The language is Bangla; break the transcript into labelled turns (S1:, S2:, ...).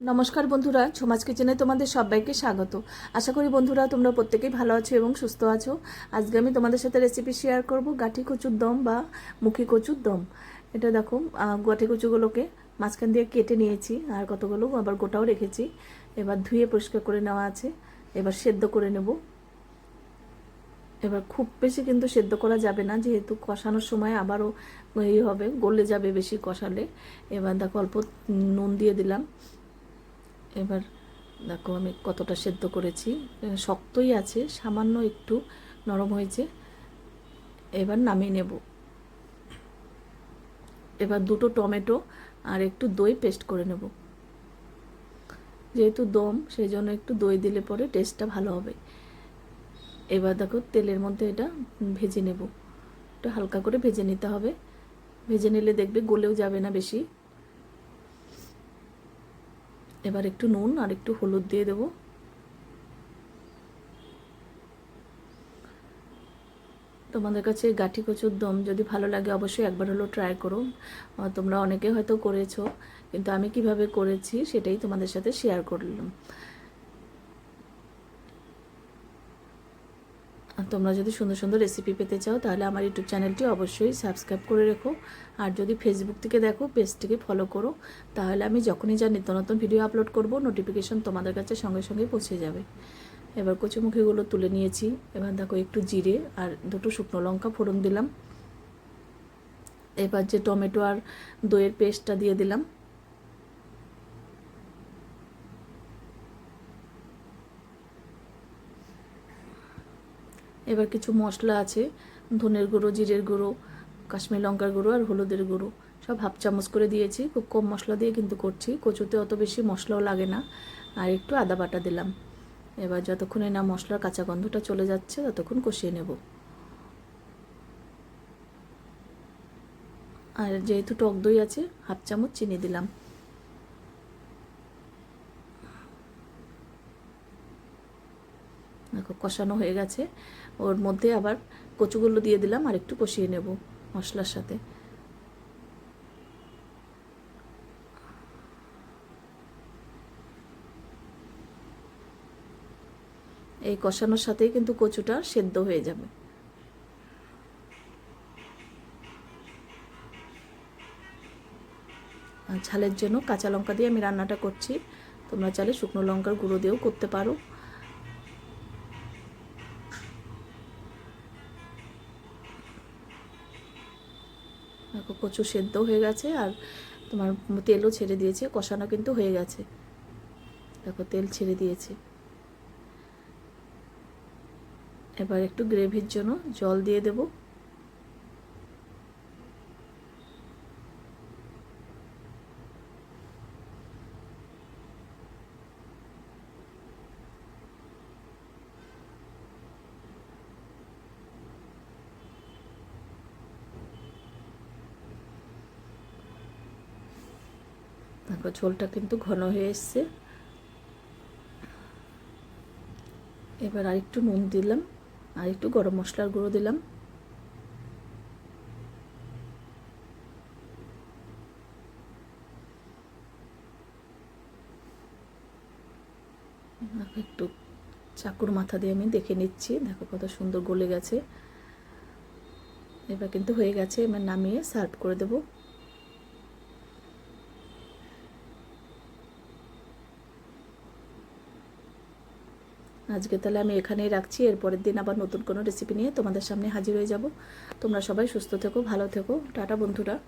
S1: নমস্কার বন্ধুরা ছোমাজ কিচেনে তোমাদের সবাইকে স্বাগত। আশা করি বন্ধুরা তোমরা প্রত্যেকেই ভালো আছো এবং সুস্থ আছো। আজকে আমি তোমাদের সাথে রেসিপি শেয়ার করব গাঠি কচুর দম বা মুখি কচুর দম। এটা দেখো গাঠি কচুগুলোকে মাঝখান দিয়ে কেটে নিয়েছি আর কতগুলো আবার গোটাও রেখেছি। এবার ধুয়ে পরিষ্কার করে নেওয়া আছে। এবার সেদ্ধ করে নেব। এবার খুব বেশি কিন্তু সেদ্ধ করা যাবে না, যেহেতু কষানোর সময় আবারও ইয়ে হবে, গলে যাবে বেশি কষালে। এবার দেখো অল্প নুন দিয়ে দিলাম। এবার দেখো আমি কতটা সেদ্ধ করেছি। শক্তই আছে, সামান্য একটু নরম হয়েছে। এবার নামিয়ে নেব। এবার দুটো টমেটো আর একটু দই পেস্ট করে নেব। যেহেতু দম সেই জন্য একটু দই দিলে পরে টেস্টটা ভালো হবে। এবার দেখো তেলের মধ্যে এটা ভেজে নেব। একটু হালকা করে ভেজে নিতে হবে। ভেজে নিলে দেখবে গলেও যাবে না বেশি। এবার একটু নুন আর একটু হলুদ দিয়ে দেব। তোমাদের কাছে গাঠি কচুর দম যদি ভালো লাগে অবশ্যই একবার হলো ট্রাই করো। তোমরা অনেকে হয়তো করেছ, কিন্তু আমি কীভাবে করেছি সেটাই তোমাদের সাথে শেয়ার করলাম। তোমরা যদি সুন্দর সুন্দর রেসিপি পেতে চাও, তাহলে আমার ইউটিউব চ্যানেলটি অবশ্যই সাবস্ক্রাইব করে রেখো। আর যদি ফেসবুক থেকে দেখো পেজটিকে ফলো করো, তাহলে আমি যখনই যা নিত্য নতুন ভিডিও আপলোড করব নোটিফিকেশন তোমাদের কাছে সঙ্গে সঙ্গে পৌঁছে যাবে। এবার কচুমুখিগুলো তুলে নিয়েছি। এবার দেখো একটু জিরে আর দুটো শুকনো লঙ্কা ফোড়ন দিলাম। এবার যে টমেটো আর দইয়ের পেস্টটা দিয়ে দিলাম। এবার কিছু মশলা আছে, ধনের গুঁড়ো, জিরের গুঁড়ো, কাশ্মীর লঙ্কার গুঁড়ো আর হলুদের গুঁড়ো। সব হাফ চামচ করে দিয়েছি, খুব কম মশলা দিয়ে কিন্তু করছি, কচুতে অত বেশি মশলাও লাগে না। আর একটু আদা বাটা দিলাম। এবার যতক্ষণে না মশলার কাঁচা গন্ধটা চলে যাচ্ছে, ততক্ষণ কষিয়ে নেব। আর যেহেতু টক দই আছে, হাফ চামচ চিনি দিলাম। কষানো হয়ে গেছে। ওর মধ্যে আবার কচুগুলো দিয়ে দিলাম, আর একটু কষিয়ে নেব মশলার সাথে। এই কষানোর সাথেই কিন্তু কচুটা সেদ্ধ হয়ে যাবে। ঝালের জন্য কাঁচা লঙ্কা দিয়ে আমি রান্নাটা করছি। তোমরা চাইলে শুকনো লঙ্কার গুঁড়ো দিয়েও করতে পারো। দেখো, কচু সেদ্ধ হয়ে গেছে আর তোমার তেলও ছেড়ে দিয়েছে, কষানো কিন্তু হয়ে গেছে। দেখো, তেল ছেড়ে দিয়েছে। এবার একটু গ্রেভির জন্য জল দিয়ে দেব। দেখো ঝোলটা কিন্তু ঘন হয়ে এসছে। এবার আরেকটু নুন দিলাম আর একটু গরম মশলার গুঁড়ো দিলাম। একটু চাকুর মাথা দিয়ে আমি দেখে নিচ্ছি, দেখো কত সুন্দর গলে গেছে। এবার কিন্তু হয়ে গেছে, এবার নামিয়ে সার্ভ করে দেবো। আজকে তাহলে আমি এখানেই রাখছি। এরপরের দিন আবার নতুন কোনো রেসিপি নিয়ে তোমাদের সামনে হাজির হয়ে যাব। তোমরা সবাই সুস্থ থেকো, ভালো থেকো। টাটা বন্ধুরা।